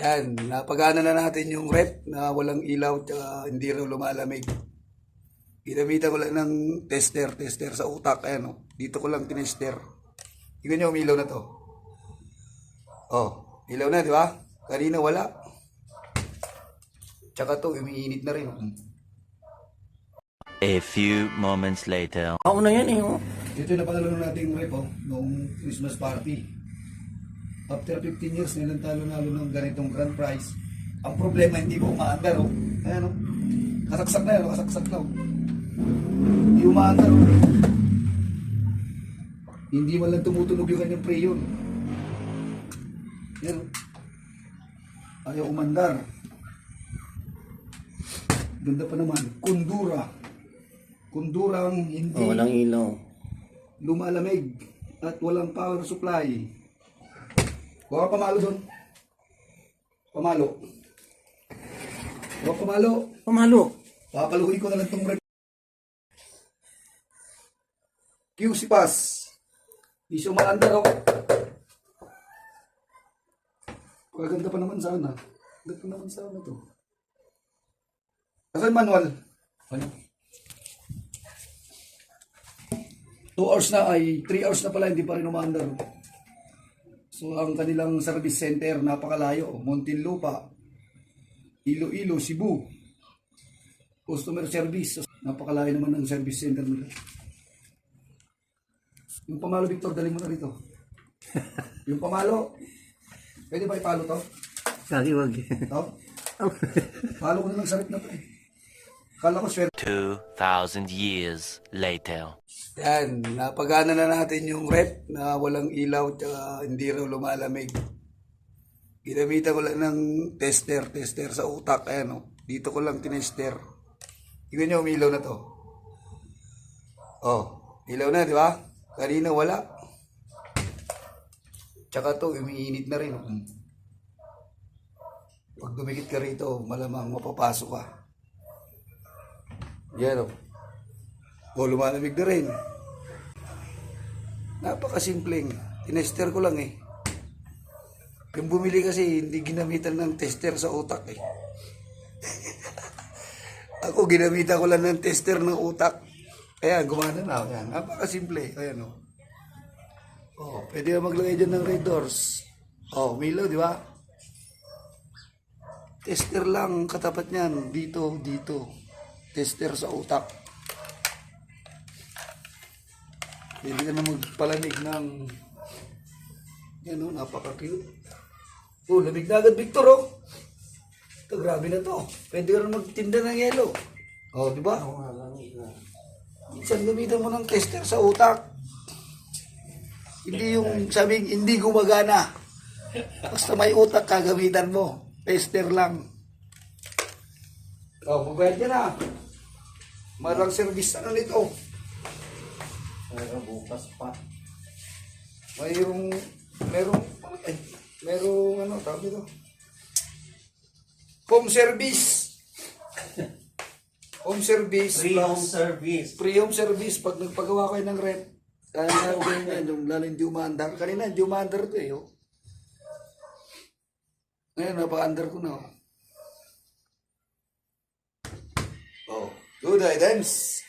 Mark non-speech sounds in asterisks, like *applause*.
Yan, napagana na natin yung rep na walang ilaw at hindi raw lumalamig. Ginamitan ko lang ng tester, tester sa utak. Ayan, oh. dito ko lang tinester. Tingnan nyo, umilaw na to. Oh, ilaw na, di ba? Kanina wala. Tsaka to, umiinit na rin. oh. A few moments later. Ako na yan eh. Oh. Dito na panalo natin yung rep, oh, noong Christmas party. After 15 years, nilang talo-nalo ng ganitong grand prize. Ang problema, hindi ko umaandar, oh. Ayan, oh. Kasaksak na yan, oh. kasaksak na, oh. Hindi umaandar, oh. Hindi man lang tumutunog yung kanyang preyon. Yan, oh. Ayaw umandar. Ganda pa naman. Kundura. Kundurang hindi Oh, walang ilaw. lumalamig at walang power supply. Huwag pamalo doon. Pamalo. Huwag pamalo. Pamalo. Papaluhin ko na lang itong rep. Q si Paz. Di siya umaandar ako. Kaganda pa naman sana. Ganda pa naman sana to. Asan manual? Ano? 2 hours na ay 3 hours na pala hindi pa rin umaandar. So ang kanilang service center napakalayo, Muntinlupa, Iloilo, Cebu. Customer service, napakalayo naman ng service center nila. Yung pamalo Victor, dali mo na rito. *laughs* Yung pamalo, pwede ba ipalo to? Kagi wag. To? *laughs* Palo ko na lang sa rep na to eh. Kala ko swerte. 2,000 years later. Yan, napagana na natin yung rep na walang ilaw at hindi raw lumalamig. Ginamitan ko lang ng tester, tester sa utak. Ayan, oh. dito ko lang tinester. Tingnan nyo, umilaw na to. Oh, ilaw na, di ba? Kanina wala. Tsaka to, umiinit na rin. oh. Pag dumikit ka rito, malamang mapapasok ka. Yan, oh. O lumalamig na rin. Napakasimpleng. Tinester ko lang eh. Yung bumili kasi hindi ginamitan ng tester sa utak eh. *laughs* Ako ginamitan ko lang ng tester ng utak. Ayan, gumana na. Ayan, napakasimple. Ayan o. Oh. oh, pwede na maglagay dyan ng red doors. Oh, Milo, di ba? Tester lang katapat niyan. Dito, dito. Tester sa utak. Hindi ka na magpalamig ng yan o, napaka-cute. Oh, lamig na agad, Victor, oh. Ito, grabe na to. Pwede ka na magtinda ng yelo. Oh, di ba? Minsan gamitan mo ng tester sa utak. Hindi yung sabing hindi gumagana. Basta may utak kagamitan mo. Tester lang. Oh, mabayad ka na. Marang service na nito. Pero bukas pa. Mayroong, merong, ay, merong ano, tawag ito. Home service. *laughs* Home service. Free home plus service. Free home service. Pag nagpagawa kayo ng rent, kaya nga okay na yung lalo hindi umaandar. Kanina, hindi umaandar ito eh. Oh. Ngayon, napaka-under ko na. Oh, Good items.